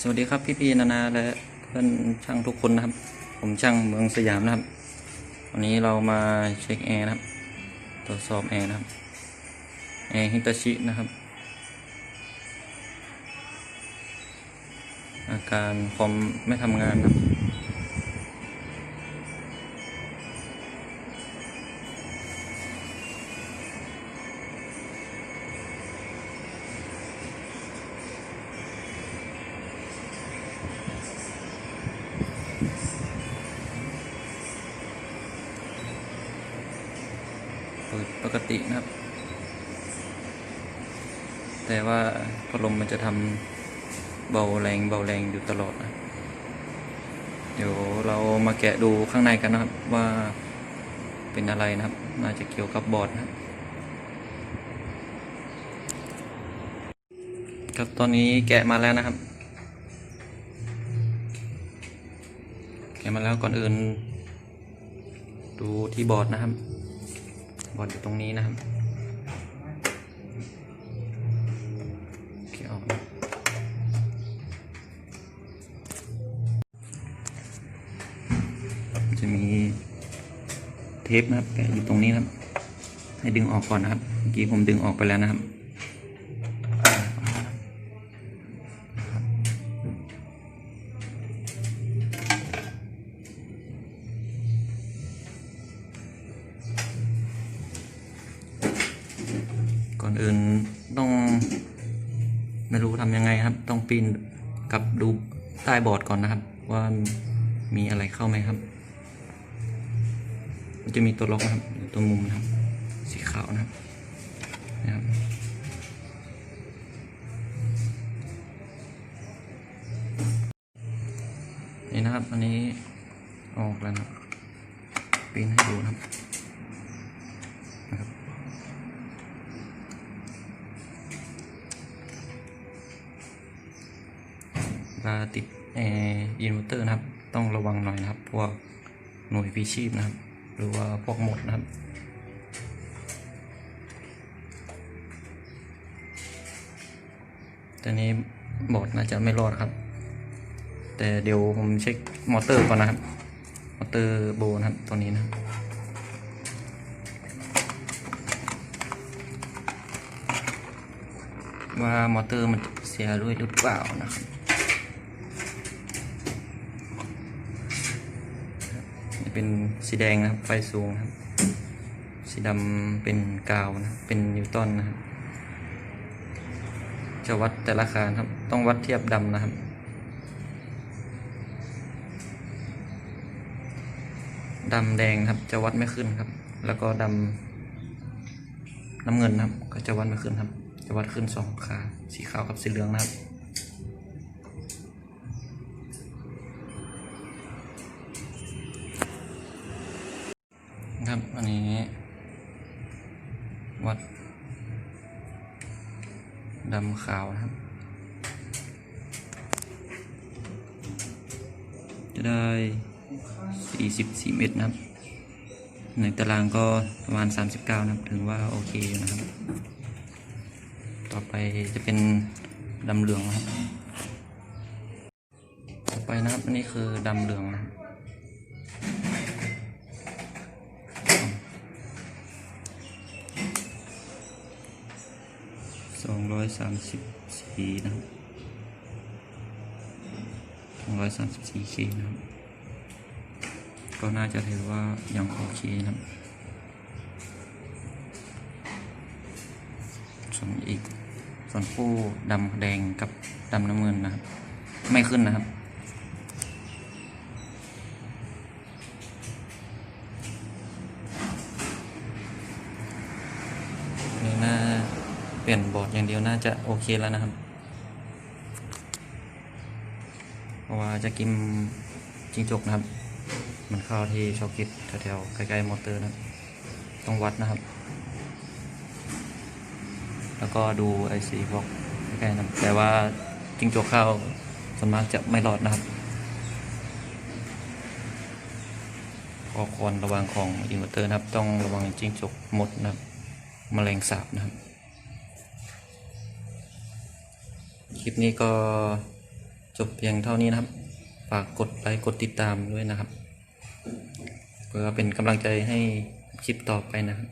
สวัสดีครับพี่พีนานาและเพื่อนช่างทุกคนนะครับ ผมช่างเมืองสยามนะครับ วันนี้เรามาเช็คแอร์นะครับตรวจสอบแอร์นะครับแอร์ฮิตาชินะครับ อาการคอมไม่ทำงานนะครับ เปิดปกตินะครับ แต่ว่าพัดลมมันจะทำเบาแรงเบาแรงอยู่ตลอดนะเดี๋ยวเรามาแกะดูข้างในกันนะครับว่าเป็นอะไรนะครับ น่าจะเกี่ยวกับบอร์ดนะครับครับตอนนี้แกะมาแล้วนะครับ แกะมาแล้วก่อนอื่น ดูที่บอร์ดนะครับ บอดอยู่ตรงนี้นะครับเคออกจะมีเทปนะครับแปะอยู่ตรงนี้นะครับ ให้ดึงออกก่อนนะครับ เมื่อกี้ผมดึงออกไปแล้วนะครับ ก่อนอื่นต้อง ไม่รู้ทำยังไงครับ ต้องปีนกับดูใต้บอร์ดก่อนนะครับ ว่ามีอะไรเข้าไหมครับ มันจะมีตัวล็อกนะครับอยู่ตรงมุมนะครับ สีขาวนะครับนะครับนี่นะครับอันนี้ออกแล้วนะปีนให้ดูนะครับ ลาติดแอร์อินเวอร์เตอร์นะครับ ต้องระวังหน่อยนะครับ พวกหน่วยพีชีพนะครับ หรือว่าพวกหมดนะครับตอนนี้บอร์ดน่าจะไม่รอดครับ แต่เดี๋ยวผมเช็คมอเตอร์ก่อนนะครับ มอเตอร์โบนะครับตัวนี้นะว่ามอเตอร์มันเสียด้วยหรือเปล่านะครับ เป็นสีแดงนะครับ ไฟสูงครับ สีดำเป็นกาวนะเป็นนิวตันนะครับ จะวัดแต่ละคานครับ ต้องวัดเทียบดำนะครับดำแดงครับ จะวัดไม่ขึ้นครับ แล้วก็ดำน้ำเงินนะครับ ก็จะวัดไม่ขึ้นครับ จะวัดขึ้นสองขาสีขาวกับสีเหลืองนะครับ ครับ อันนี้ วัดดำขาวนะครับ จะได้ 44 เมตรนะครับหนึ่งตารางก็ประมาณ 39 นะครับถึงว่าโอเคอยู่นะครับ ต่อไปจะเป็นดำเหลืองนะครับ ต่อไปนะครับ อันนี้คือดำเหลืองนะครับ สองร้อยสามสิบสี่นะครับสองร้อยสามสิบสี่เคนะครับ ก็น่าจะถือว่ายังโอเคนะครับส่วนอีก ส่วนผู้ดำแดงกับดำน้ำเงินนะครับ ไม่ขึ้นนะครับ นี่น่า เปลี่ยนบอร์ดอย่างเดียวน่าจะโอเคแล้วนะครับ เพราะว่าจะกิมจิงจกนะครับ มันเข้าที่ช็อคกิตแถวๆใกล้ๆมอเตอร์นะต้องวัดนะครับ แล้วก็ดูไอซีพวกใกล้ๆนะแต่ว่าจิงจกเข้าส่วนมากจะไม่รอดนะครับขอควรระวังของอินเวอร์เตอร์นะครับ ต้องระวังจิงจกหมดนะครับแมลงสาบนะครับ คลิปนี้ก็จบเพียงเท่านี้นะครับ ฝากกดไลค์กดติดตามด้วยนะครับ เพื่อเป็นกำลังใจให้คลิปต่อไปนะครับ